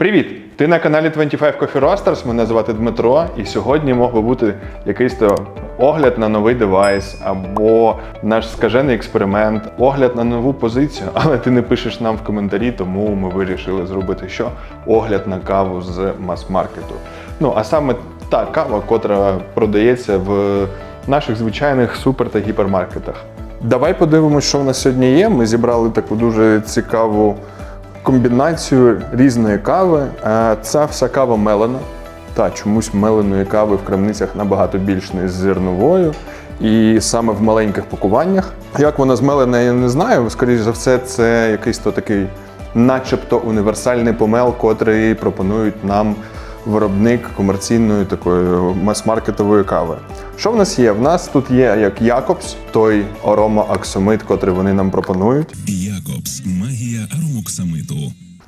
Привіт! Ти на каналі 25 Coffee Roasters, мене звати Дмитро, і сьогодні мог би бути якийсь то огляд на новий девайс або наш скажений експеримент, огляд на нову позицію, але ти не пишеш нам в коментарі, тому ми вирішили зробити що? Огляд на каву з мас-маркету. Ну, а саме та кава, котра продається в наших звичайних супер та гіпермаркетах. Давай подивимось, що в нас сьогодні є. Ми зібрали таку дуже цікаву комбінацію різної кави. Е, Ця вся кава мелена. Та чомусь меленої кави в крамницях набагато більш ніж зерновою. І саме в маленьких пакуваннях. Як вона змелена, я не знаю. Скоріше за все, це якийсь то такий, начебто, універсальний помел, котрий пропонують нам виробник комерційної такої мас-маркетової кави. Що в нас є? В нас тут є як Якобс, той арома аксомит, котрий вони нам пропонують.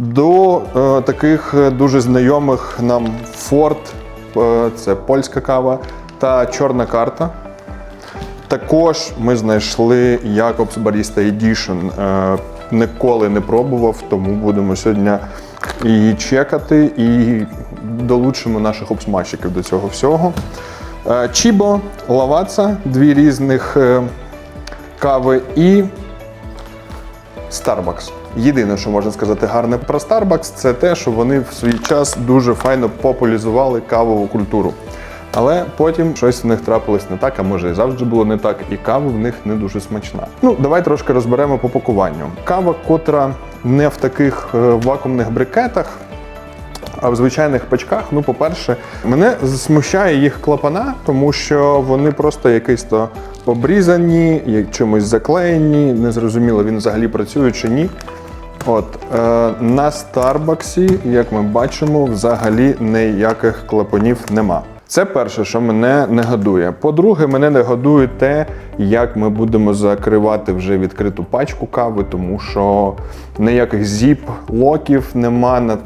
Якобс. До е, таких е, дуже знайомих нам Форт, е, це польська кава, та чорна карта. Також ми знайшли Jacobs Barista Edition. Е, ніколи не пробував, тому будемо сьогодні її чекати і долучимо наших обсмажчиків до цього всього. Е, Чібо, Лаваца, дві різних е, кави і Starbucks. Єдине, що можна сказати гарне про Starbucks, це те, що вони в свій час дуже файно популяризували кавову культуру. Але потім щось в них трапилось не так, а може і завжди було не так, і кава в них не дуже смачна. Ну, давай трошки розберемо по пакуванню. Кава, котра не в таких е, вакуумних брикетах, а в звичайних пачках, ну, по-перше, мене смущає їх клапана, тому що вони просто якісь то обрізані, чимось заклеєні, незрозуміло, він взагалі працює чи ні. От е, на Старбаксі, як ми бачимо, взагалі ніяких клапанів нема. Це перше, що мене не годує. По-друге, мене не годує те, як ми будемо закривати вже відкриту пачку кави, тому що ніяких зіп-локів нема. на- е,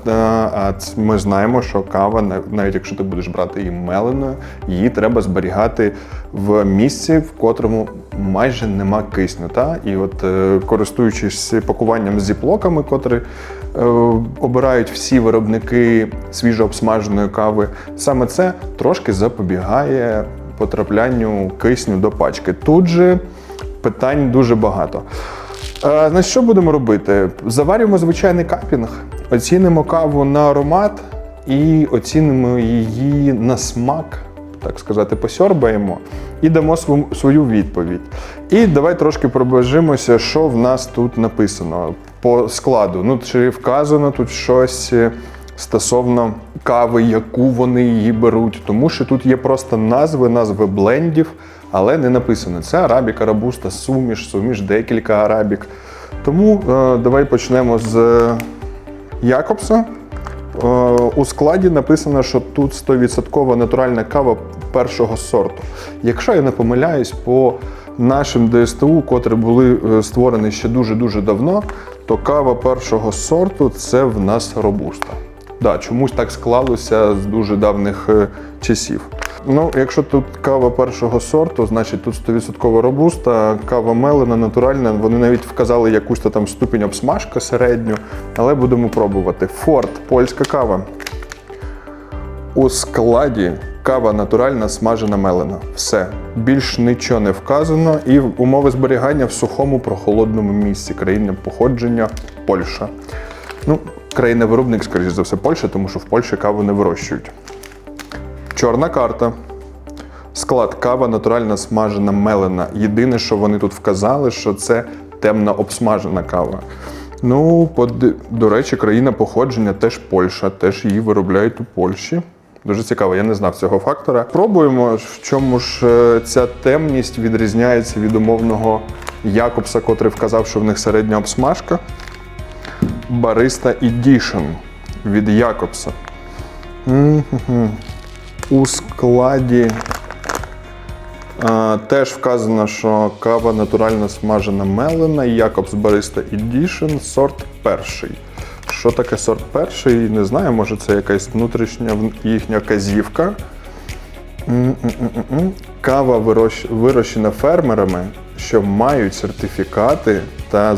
А ми знаємо, що кава, навіть якщо ти будеш брати її меленою, її треба зберігати в місці, в котрому майже нема кисню. Та? І от е, користуючись пакуванням з зіплоками, котрі е, обирають всі виробники свіжообсмаженої кави, саме це трошки запобігає потраплянню кисню до пачки. Тут же питань дуже багато. Е, Значить, що будемо робити? Заварюємо звичайний капінг, оцінимо каву на аромат і оцінимо її на смак, так сказати, посьорбаємо і дамо свою відповідь. І давай трошки пробежимося, що в нас тут написано по складу. Ну, чи вказано тут щось е, стосовно кави, яку вони її беруть, тому що тут є просто назви, назви блендів, але не написано. Це арабіка, рабуста, суміш, суміш, декілька арабік. Тому е, давай почнемо з Якобса. Е, У складі написано, що тут 100% натуральна кава першого сорту. Якщо я не помиляюсь, по нашим ДСТУ, котрі були е, створені ще дуже-дуже давно, то кава першого сорту це в нас робуста. Да, чомусь так склалося з дуже давніх е, часів. Ну, якщо тут кава першого сорту, значить тут 100% робуста, кава мелена, натуральна. Вони навіть вказали якусь то там ступінь обсмажка середню, але будемо пробувати. Форт, польська кава. У складі кава натуральна, смажена мелена. Все. Більш нічого не вказано. І умови зберігання в сухому прохолодному місці. Країна походження Польща. Ну, країна-виробник, скоріш за все, Польща, тому що в Польщі каву не вирощують. Чорна карта. Склад кава натуральна смажена мелена. Єдине, що вони тут вказали, що це темно обсмажена кава. Ну, поди- до речі, країна походження теж Польща, теж її виробляють у Польщі. Дуже цікаво, я не знав цього фактора. Пробуємо, в чому ж е, ця темність відрізняється від умовного Якобса, котрий вказав, що в них середня обсмажка. Barista Edition від Якобса. У складі а, теж вказано, що кава натурально смажена мелена, Якобс Barista Edition, сорт перший. Що таке сорт перший? Не знаю, може це якась внутрішня їхня казівка. М-м-м-м. Кава вирощ- вирощена фермерами, що мають сертифікати та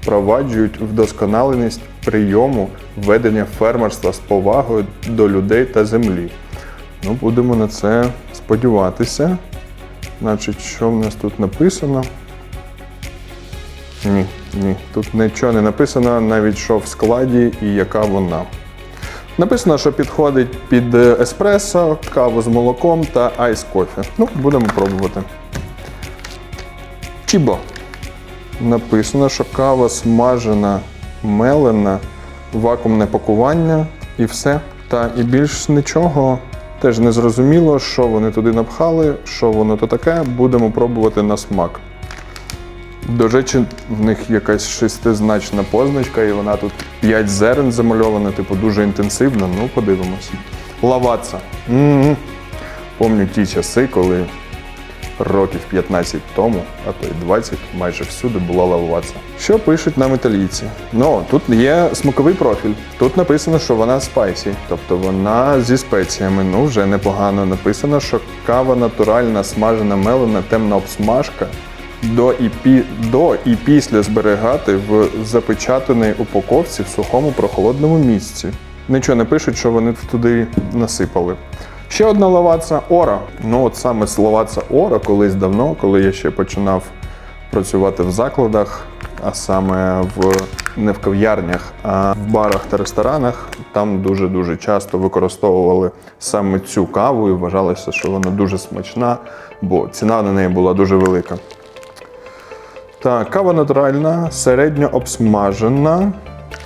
запроваджують вдосконаленість прийому ведення фермерства з повагою до людей та землі. Ну, будемо на це сподіватися. Значить, що в нас тут написано? Ні, ні, тут нічого не написано, навіть що в складі і яка вона. Написано, що підходить під еспресо, каву з молоком та айс кофе. Ну, будемо пробувати. Чібо. Написано, що кава смажена, мелена, вакуумне пакування і все. Та і більш нічого. Теж не зрозуміло, що вони туди напхали, що воно то таке. Будемо пробувати на смак. До речі, в них якась шестизначна позначка, і вона тут 5 зерен замальована, типу дуже інтенсивно. Ну, подивимось. Лаваца. м Помню ті часи, коли років 15 тому, а то й 20, майже всюди була лаваца. Що пишуть нам італійці? Ну, тут є смаковий профіль. Тут написано, що вона спайсі, тобто вона зі спеціями. Ну, вже непогано написано, що кава натуральна, смажена, мелена, темна обсмажка. До і, пі... до і після зберігати в запечатаній упаковці в сухому прохолодному місці. Нічого не пишуть, що вони туди насипали. Ще одна лаваца Ора. Ну, от саме з лаваца Ора колись давно, коли я ще починав працювати в закладах, а саме в не в кав'ярнях, а в барах та ресторанах. Там дуже-дуже часто використовували саме цю каву і вважалося, що вона дуже смачна, бо ціна на неї була дуже велика. Так, кава натуральна, середньо обсмажена.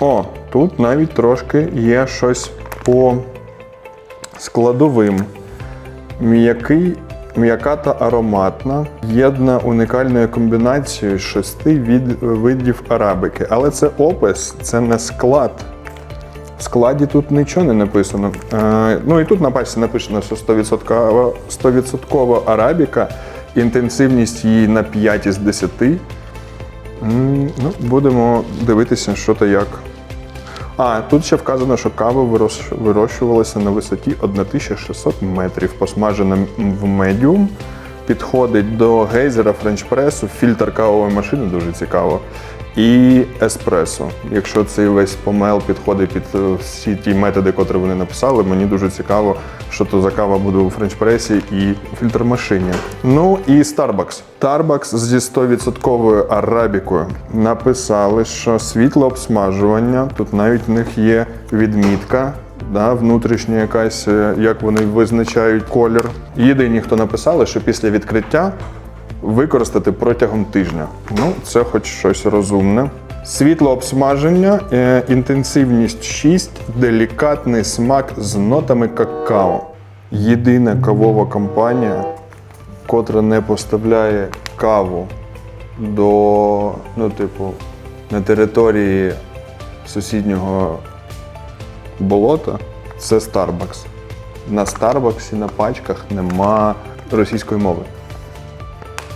О, тут навіть трошки є щось по складовим. М'який, м'яка та ароматна, єдна унікальною комбінацією шести від, видів арабики. Але це опис, це не склад. В складі тут нічого не написано. Е, ну і тут на пачці написано, що 100%, 100% арабіка, інтенсивність її на 5 із 10. М, Ну, будемо дивитися, що та як. А, тут ще вказано, що кава вирощувалася на висоті 1600 метрів, посмажена в медіум. Підходить до гейзера, френч-пресу, фільтр кавової машини, дуже цікаво. І еспресо. Якщо цей весь помел підходить під е, всі ті методи, котрі вони написали, мені дуже цікаво, що то за кава буде у френч-пресі і фільтр-машині. Ну і Starbucks. Starbucks зі 100% арабікою написали, що світло обсмажування, тут навіть в них є відмітка. Да, внутрішня якась, е, як вони визначають колір. Єдині, хто написали, що після відкриття використати протягом тижня. Ну, це хоч щось розумне. Світло обсмаження, е, інтенсивність 6, делікатний смак з нотами какао. Єдина кавова компанія, котра не поставляє каву до, ну, типу, на території сусіднього болота, це Starbucks. На Starbucks на пачках нема російської мови.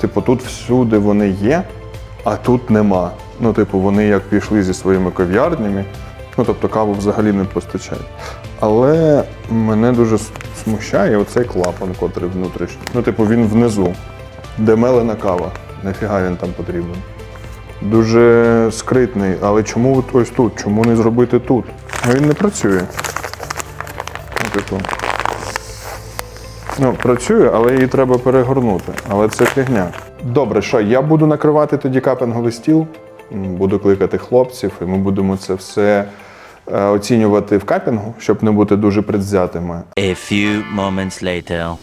Типу, тут всюди вони є, а тут нема. Ну, типу, вони як пішли зі своїми кав'ярнями, ну тобто каву взагалі не постачають. Але мене дуже смущає оцей клапан, котрий внутрішній. Ну, типу, він внизу, де мелена кава. Нафіга він там потрібен. Дуже скритний, але чому ось тут? Чому не зробити тут? Ну, він не працює. Ну, типу. Ну, працює, але її треба перегорнути. Але це фігня. Добре, що я буду накривати тоді капинговий стіл, буду кликати хлопців, і ми будемо це все е, оцінювати в капінгу, щоб не бути дуже предвзятими. A few moments later.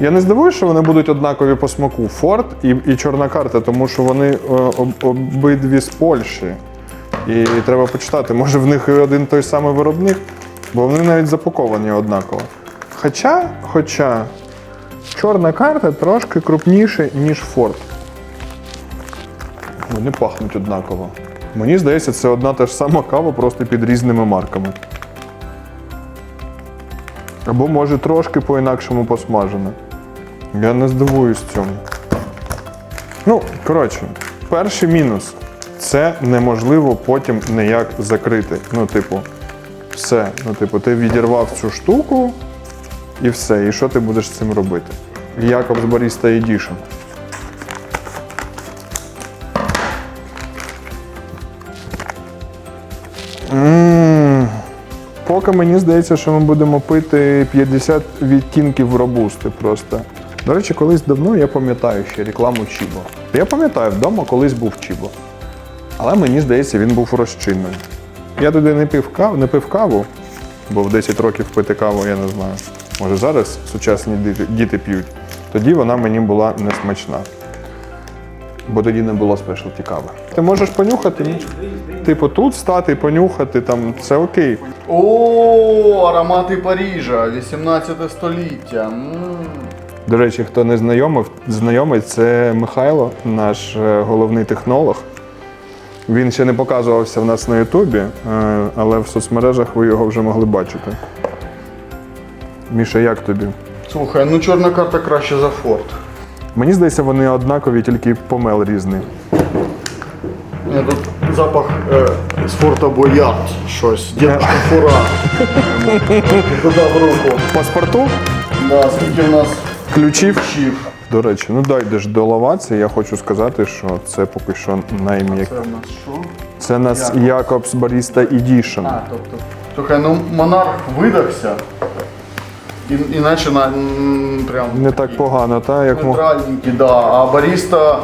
Я не здивуюся, що вони будуть однакові по смаку Форд і, і чорна карта, тому що вони е, об, обидві з Польщі. І треба почитати, може в них і один той самий виробник, бо вони навіть запаковані однаково. Хоча, хоча чорна карта трошки крупніше, ніж Форд. Вони пахнуть однаково. Мені здається, це одна та ж сама кава, просто під різними марками. Або може трошки по-інакшому посмажена. Я не здивуюсь цьому. Ну, коротше, перший мінус це неможливо потім ніяк закрити. Ну, типу, все. Ну, типу, ти відірвав цю штуку і все. І що ти будеш з цим робити? Якобс Edition. М, Поки мені здається, що ми будемо пити 50 відтінків робусти просто. До речі, колись давно я пам'ятаю ще рекламу Чібо. Я пам'ятаю, вдома колись був Чібо. Але мені здається, він був розчинним. Я туди не пив каву, не пив каву, бо в 10 років пити каву я не знаю. Може зараз сучасні діти, п'ють. Тоді вона мені була не смачна. Бо тоді не було спешлті кави. Ти можеш понюхати? Типу тут стати понюхати, там це окей. О, аромати Парижа, 18 століття. До речі, хто не знайомий, знайомий, це Михайло, наш е, головний технолог. Він ще не показувався в нас на Ютубі, е, але в соцмережах ви його вже могли бачити. Міша, як тобі? Слухай, ну чорна карта краще за форт. Мені здається, вони однакові, тільки помел різний. Ні, тут запах е, з форта Боярд. Щось. Дідушка фура. Додав руку. Паспорту, Да, скільки в нас ключів. чів. До речі, ну дайдеш до лаваці, я хочу сказати, що це поки що найм'яке. Це в нас що? Це у нас Якобс Barista Edition. А, тобто. Слухай, ну монарх видався. І, іначе на м, прям. Не так погано, та як мог. Нейтральненький, да. А баріста.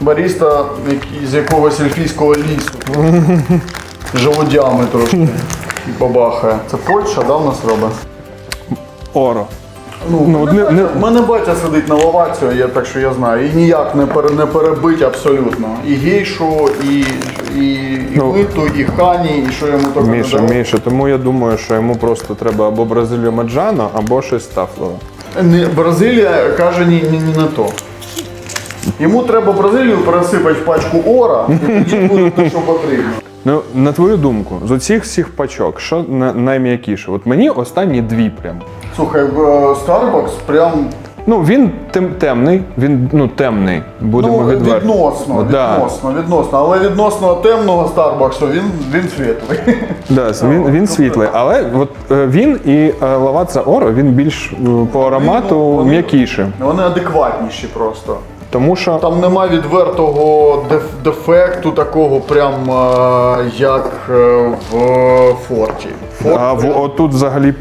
Баріста який- з якогось ельфійського лісу. Желудями трошки. Бабахає. Це Польща, да, в нас робить? Оро. Ну, Ну, не- не- мене батя сидить на лавацію, я так що я знаю. І ніяк не, пере, не перебить абсолютно. І гейшу, і, і, і Ну, миту, і хані, і що йому так Міша, Міша, тому я думаю, що йому просто треба або Бразилію Маджано, або щось тафлове. Не, Бразилія каже ні, ні, ні на то. Йому треба Бразилію пересипати в пачку ора, і тоді буде те, що потрібно. Ну, на твою думку, з оцих всіх пачок, що на- найм'якіше? От мені останні дві прям. Слухай, в е, Starbucks прям Ну, він тем, темний, він ну темний, будемо ну, відверті. відносно, Да. відносно, відносно. Але відносно темного Старбаксу він, він світлий. Да, він, він світлий, але от е, він і е, лаваца Оро він більш е, по аромату вони- м'якіше. Вони адекватніші просто. Тому що Там нема відвертого деф- дефекту такого, прям е, як е, в Форті. Форт а в, отут взагалі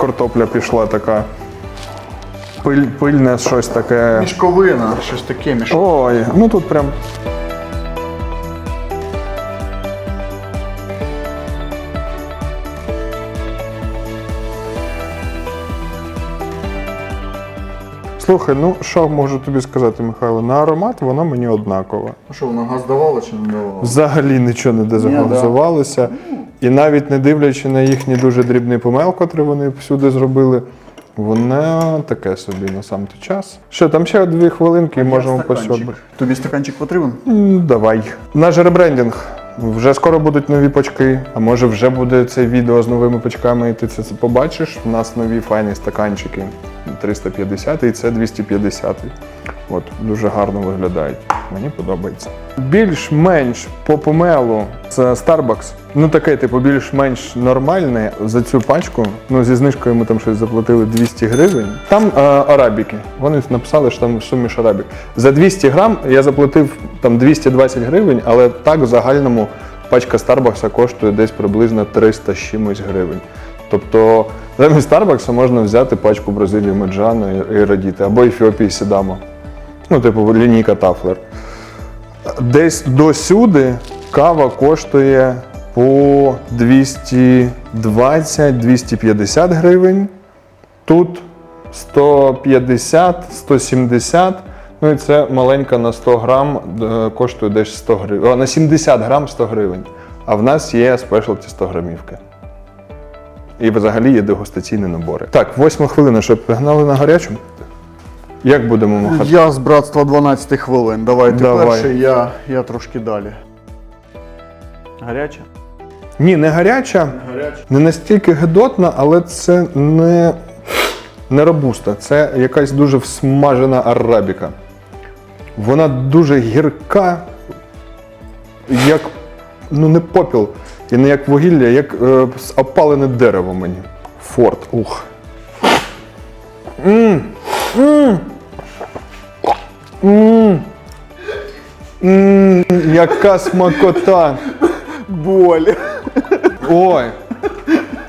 картопля пішла така. Пиль, пильне щось таке. мішковина, щось таке мішковина. Ой, ну тут прям. Слухай, ну що можу тобі сказати, Михайло? На аромат воно мені однаково. Ну що, вона газ давала чи не давала? Взагалі нічого не дезагонізувалося. І навіть не дивлячи на їхній дуже дрібний помел, котрий вони всюди зробили, воно таке собі на сам той час. Що, там ще дві хвилинки і можемо посьорбати. Тобі стаканчик потрібен? М, Давай. Наш ребрендінг. Вже скоро будуть нові пачки, а може вже буде це відео з новими пачками, і ти це, побачиш. У нас нові файні стаканчики 350 і це 250. От, дуже гарно виглядають. Мені подобається. Більш-менш по помелу це Starbucks. Ну таке, типу, більш-менш нормальне за цю пачку. Ну, зі знижкою ми там щось заплатили 200 гривень. Там е, арабіки. Вони написали, що там суміш арабік. За 200 грам я заплатив там 220 гривень, але так в загальному пачка Старбакса коштує десь приблизно 300 з чимось гривень. Тобто замість Старбакса можна взяти пачку Бразилії Меджано і, і радіти, або Ефіопії Сідамо. Ну, типу, лінійка Тафлер. Десь досюди кава коштує по 220-250 гривень. Тут 150, 170. Ну і це маленька на 100 грам е, коштує десь 100 гривень. На 70 грам 100 гривень. А в нас є спешлті 100 грамівки. І взагалі є дегустаційні набори. Так, восьма хвилина, щоб погнали на гарячу. Як будемо махати? Я з братства 12 хвилин. Давай ти Давай. перший, я, я трошки далі. Гаряче? Ні, не гаряча, Гаряче. не настільки гидотна, але це не, не робуста. Це якась дуже всмажена арабіка. Вона дуже гірка, як ну не попіл, і не як вугілля, як е, опалене дерево мені. Форт. Ух. м М, Яка смакота. Боль. Ой.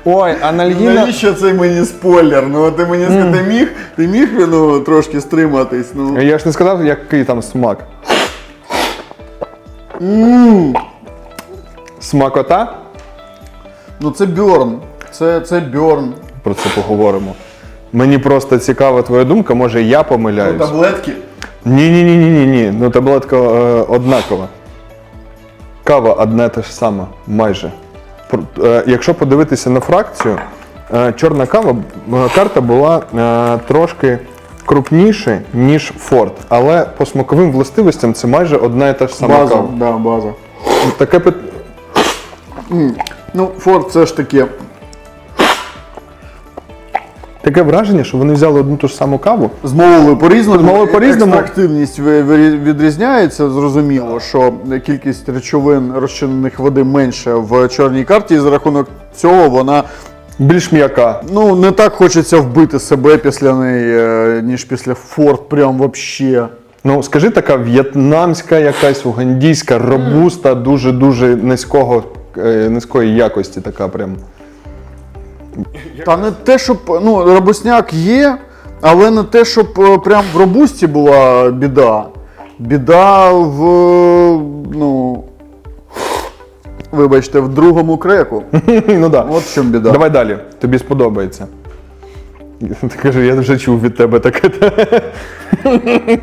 Ой, анальгіна. Навіщо це мені спойлер? Ну ти мені сказав, ти міг, ти міг ну, трошки стриматись. Ну. Я ж не сказав, який там смак. Смакота? ну це бьорн. Це, це бьорн. Про це поговоримо. Мені просто цікава твоя думка, може я помиляюсь. Таблетки. Ні, ні, ні, ні, ні, ні. Ну таблетка е, однакова. Кава одне те ж саме, майже. Пр- е, якщо подивитися на фракцію, е, чорна кава, е, карта була е, трошки крупніше, ніж Форд. Але по смаковим властивостям це майже одна і та ж сама База. кава. Да, база. Таке пит... Ну, Форд все ж таки. Таке враження, що вони взяли одну ту ж саму каву. Змовили по-різному. Змовили по-різному. Ви- відрізняється. Зрозуміло, що кількість речовин розчинених води менше в чорній карті, і за рахунок цього вона Більш м'яка. ну не так хочеться вбити себе після неї, е, ніж після Форд. Прям вообще. Ну, скажи, така в'єтнамська якась угандійська робуста, дуже-дуже низького, е, низької якості, така прям. Та не те, щоб ну, робосняк є, але не те, щоб е, прям в робусті була біда. Біда в. ну. Вибачте, в другому креку. ну да. От в чому біда. Давай далі. Тобі сподобається. Ти кажи, я вже чув від тебе таке.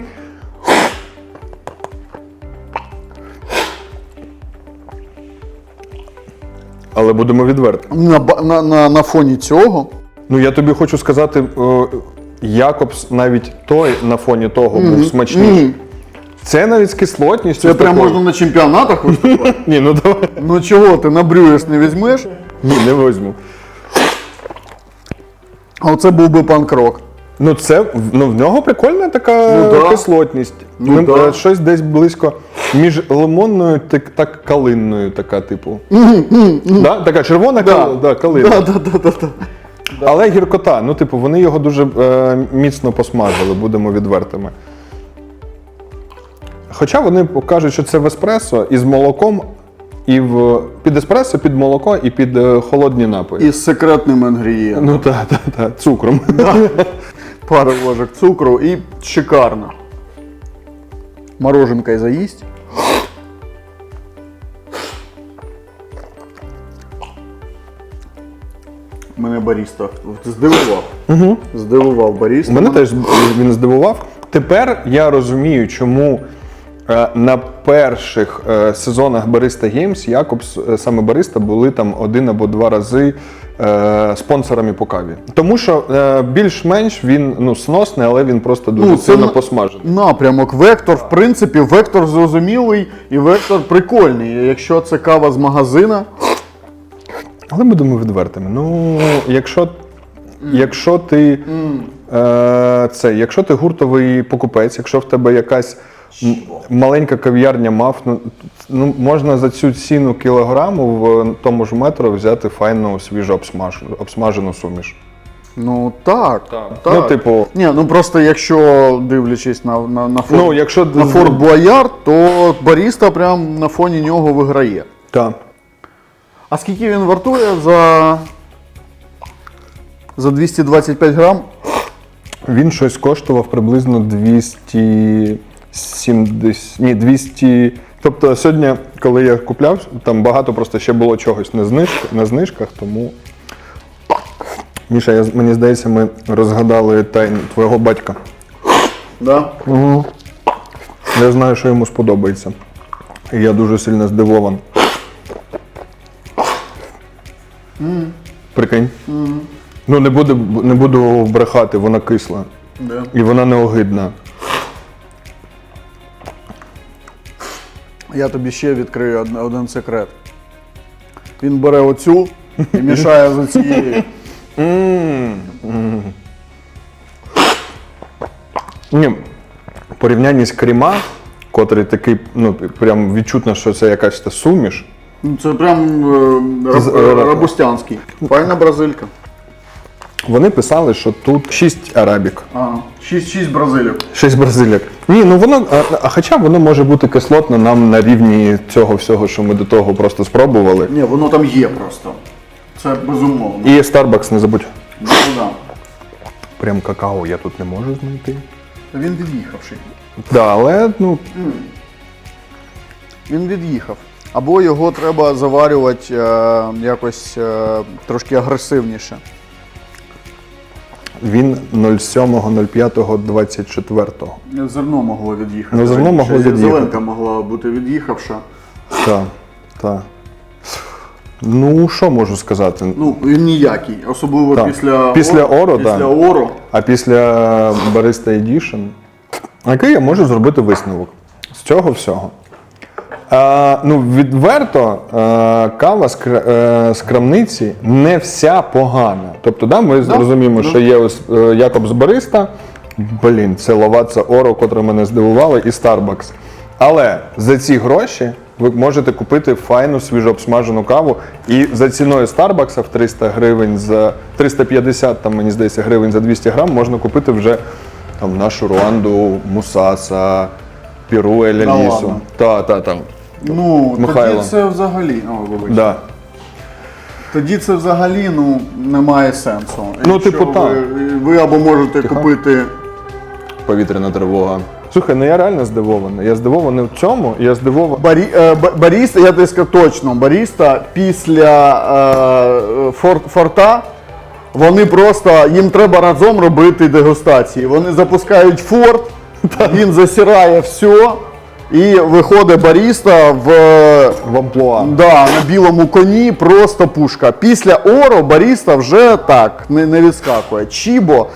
Але будемо відверті. На, на, на, на фоні цього. Ну я тобі хочу сказати, о, Якобс навіть той на фоні того був смачніший. Мгм. Це навіть з кислотністю. Це прям можна на чемпіонатах виступати. Ні, ну давай. Ну чого ти на брюєш не візьмеш? Ні, не возьму. А оце був би панк-рок. Ну, це ну, в нього прикольна така Ну, да. кислотність. Ну, Ми- да. е, Щось десь близько між лимонною та так калинною, така, типу. да? Така червона кал... да, калина. Да, да, да, да, да. Але гіркота. Ну, типу, вони його дуже е, міцно посмажили, будемо відвертими. Хоча вони кажуть, що це в еспресо із молоком, і в під еспресо, під молоко і під е, холодні напої. І з секретним інгредієнтом. Ну так, так, так, цукром. Пару ложок цукру і шикарно. Мороженкой заїсть. Мене баріста здивував. Угу. Здивував баріста. Мене теж він здивував. Тепер я розумію, чому на перших е, сезонах Barista Games Якобс, е, саме Бариста, були там один або два рази е, спонсорами по каві. Тому що е, більш-менш він ну, сносний, але він просто дуже Ну, сильно посмажений. Напрямок, вектор, в принципі, вектор зрозумілий і вектор прикольний. Якщо це кава з магазина, Але будемо відвертими. Ну, якщо, якщо ти е, це, якщо ти гуртовий покупець, якщо в тебе якась маленька кав'ярня мав, ну, ну можна за цю ціну кілограму в тому ж метро взяти файну свіжо обсмажену, обсмажену суміш. ну так. так. Ну, типу, Ні, ну просто якщо дивлячись на, на, на, Ford, ну, якщо на Ford Boyard, то баріста прям на фоні нього виграє. Так. А скільки він вартує за, за 225 грам? Він щось коштував приблизно 270, ні, 200. Тобто сьогодні, коли я купляв, там багато просто ще було чогось на, зниж, на знижках, тому. Міша, я, мені здається, ми розгадали тайну твого батька. Да? Я знаю, що йому сподобається. І я дуже сильно здивований. Прикинь. Ну, не буду, не буду брехати, вона кисла. Да. І вона не огидна. Я тобі ще відкрию один, секрет. Він бере оцю і мішає з оцією. Ні, порівнянні з кріма, котрий такий, ну, прям відчутно, що це якась та суміш. Ну, Це прям е, раб- е, рабустянський. Файна бразилька. вони писали, що тут 6 арабік. А, 6-6 бразилів. 6 бразиляк. Ні, ну воно, а, а хоча воно може бути кислотно нам на рівні цього всього, що ми до того просто спробували. Ні, воно там є просто. Це безумовно. І Starbucks, не забудь. Ну, да. Прям какао я тут не можу знайти. Він від'їхавший. Да, але ну, Він від'їхав. Або його треба заварювати е, якось е, трошки агресивніше. Він 07.05.24. Зерно могло від'їхати. Ну, зерно могло від'їхати. Зеленка могла бути від'їхавша. Так, так. Ну, що можу сказати? Ну, він ніякий. Особливо Так. після, Після Оро. Після да. Оро. А після Barista Edition, який я можу зробити висновок з цього всього. Ну, відверто, кава з, е, з крамниці не вся погана. Тобто, да, ми зрозуміємо, що є ось е, Якобс Бариста, блін, це Лаваца Оро, котре мене здивувало, і Starbucks. Але за ці гроші ви можете купити файну свіжо обсмажену каву. І за ціною Starbucks в 300 гривень за 350, там мені здається, гривень за 200 грам можна купити вже там нашу Руанду, Мусаса, Піру Еля Лісу. Та, та, та. Ну, Михайло. тоді це взагалі. О, вибачте. Да. Тоді це взагалі ну, немає сенсу. Ну, Якщо типу, так. ви або можете купити. Повітряна тривога. Слухай, ну я реально здивований. Я здивований в цьому, я здивований. Барі, е, ба- баріста, я тобі скажу точно, баріста після е, фор, форта. Вони просто їм треба разом робити дегустації. Вони запускають форт, він засирає все, і виходить баріста в, В амплуа. да, на білому коні, просто пушка. Після Оро баріста вже так не, не відскакує. Чібо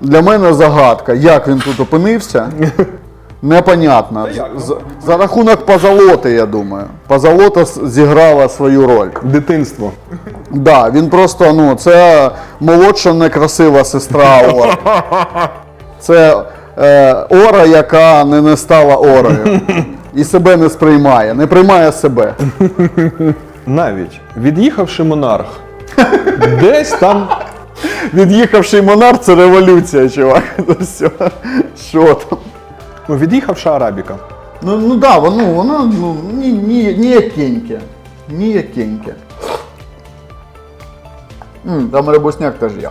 для мене загадка. Як він тут опинився? Непонятно. За, за рахунок позолоти, я думаю. Позолота зіграла свою роль. Дитинство. Да, він просто, ну, це молодша некрасива сестра Ора. Це е, Ора, яка не, не стала Орою. І себе не сприймає, не приймає себе. Навіть від'їхавши монарх, десь там Від'їхавший монарх це революція, чувак. Ну все. Що там? ну, від'їхавша арабіка. Ну, ну да, воно, воно ну, ні, ні, ніякеньке. Ніякеньке. М, Там ребусняк теж є.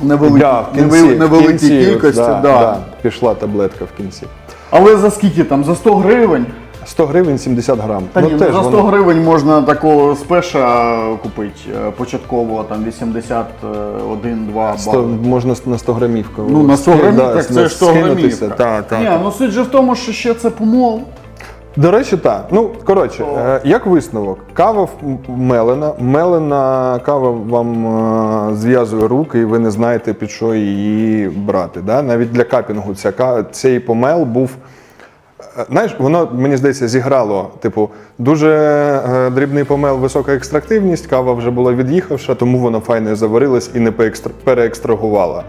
Невеликі, Да, в кінці, невели- в невеликій кінці, кількості, да, да. да, пішла таблетка в кінці. Але за скільки там? За 100 гривень? 100 гривень 70 грам. Та ну, ні, теж за 100 воно- гривень можна такого спеша купити е, початкового там 81-2 100, бали. можна на 100 грамівку. Ну на 100 грамів, так це 100 скинутися. Та, та. Ні, ну суть же в тому, що ще це помол. До речі, так. Ну, коротше, е, як висновок, кава в- мелена, мелена кава вам е, зв'язує руки, і ви не знаєте, під що її брати. Да? Навіть для капінгу ця, ка- цей помел був. е, Знаєш, воно мені здається зіграло. Типу, дуже е, дрібний помел, висока екстрактивність, кава вже була від'їхавша, тому вона файно заварилась і не поекстра- переекстрагувала.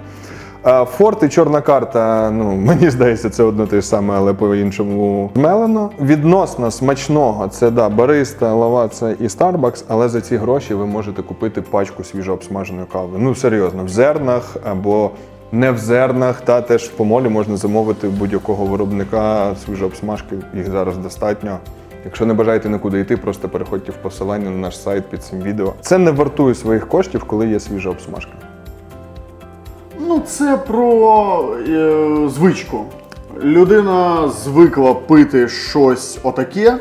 Форт і чорна карта, ну мені здається, це одно те ж саме, але по-іншому мелено. Відносно смачного це да, бариста, лаваца і Starbucks, але за ці гроші ви можете купити пачку свіжо обсмаженої кави. Ну серйозно, в зернах або не в зернах, та теж в помолі можна замовити будь-якого виробника свіжо обсмажки. Їх зараз достатньо. Якщо не бажаєте нікуди йти, просто переходьте в посилання на наш сайт під цим відео. Це не вартує своїх коштів, коли є свіжа обсмажка. Ну, це про е, звичку. Людина звикла пити щось отаке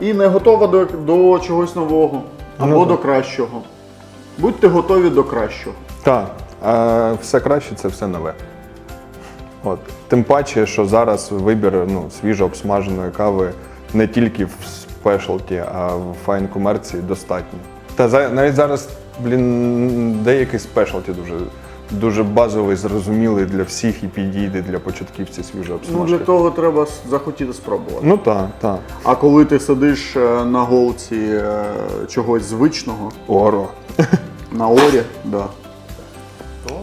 і не готова до, до чогось нового або Ну, до кращого. Будьте готові до кращого. Так, а все краще це все нове. От. Тим паче, що зараз вибір ну, свіжо обсмаженої кави не тільки в спешалті, а в файн комерції достатньо. Та навіть зараз, блін, деякий спешалті дуже, дуже базовий, зрозумілий для всіх і підійде для початківців свіжо Ну, для того треба с- захотіти спробувати. Ну так, так. А коли ти сидиш е, на голці е, чогось звичного, Оро. на орі, да.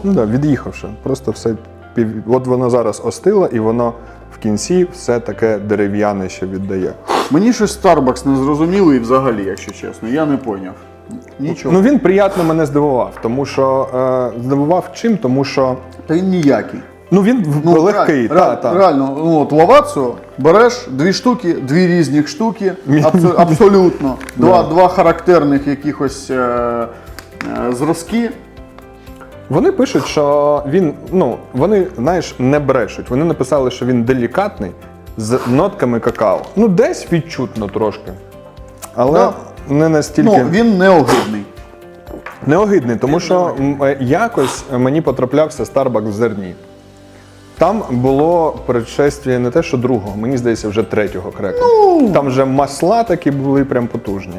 Ну так, від'їхавши. Просто все пів... От воно зараз остило, і воно в кінці все таке дерев'яне ще віддає. Мені щось Starbucks не зрозуміло і взагалі, якщо чесно, я не поняв. Нічого. Ну він приємно мене здивував, тому що е, здивував чим? Тому що Та він ніякий. ну він Ну, легкий. ре- та, ре- та. Реально, ну, от лавацу береш дві штуки, дві різні штуки, абсо- абсолютно. Два, два характерних якихось е, е, зразки. Вони пишуть, що він, ну, вони, знаєш, не брешуть. Вони написали, що він делікатний з нотками какао. Ну, десь відчутно трошки. Але Да. Не настільки Ну, він не огидний. неогидний, тому що м, е, якось мені потраплявся Starbucks в зерні. Там було передшествие не те, що другого, мені здається, вже третього креку. Там вже масла такі були прям потужні.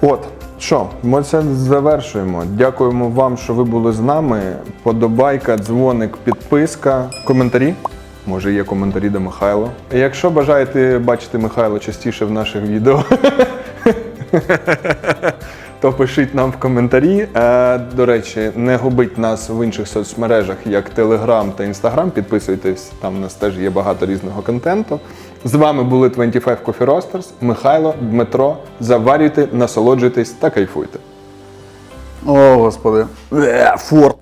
От, що, ми це завершуємо. Дякуємо вам, що ви були з нами. Подобайка, дзвоник, підписка, коментарі. Може, є коментарі до Михайло. Якщо бажаєте бачити Михайло частіше в наших відео, то пишіть нам в коментарі. Е, до речі, не губить нас в інших соцмережах, як Telegram та Instagram. Підписуйтесь, там у нас теж є багато різного контенту. З вами були 25 Coffee Roasters, Михайло, Дмитро. Заварюйте, насолоджуйтесь та кайфуйте. О, господи. Е, Форт.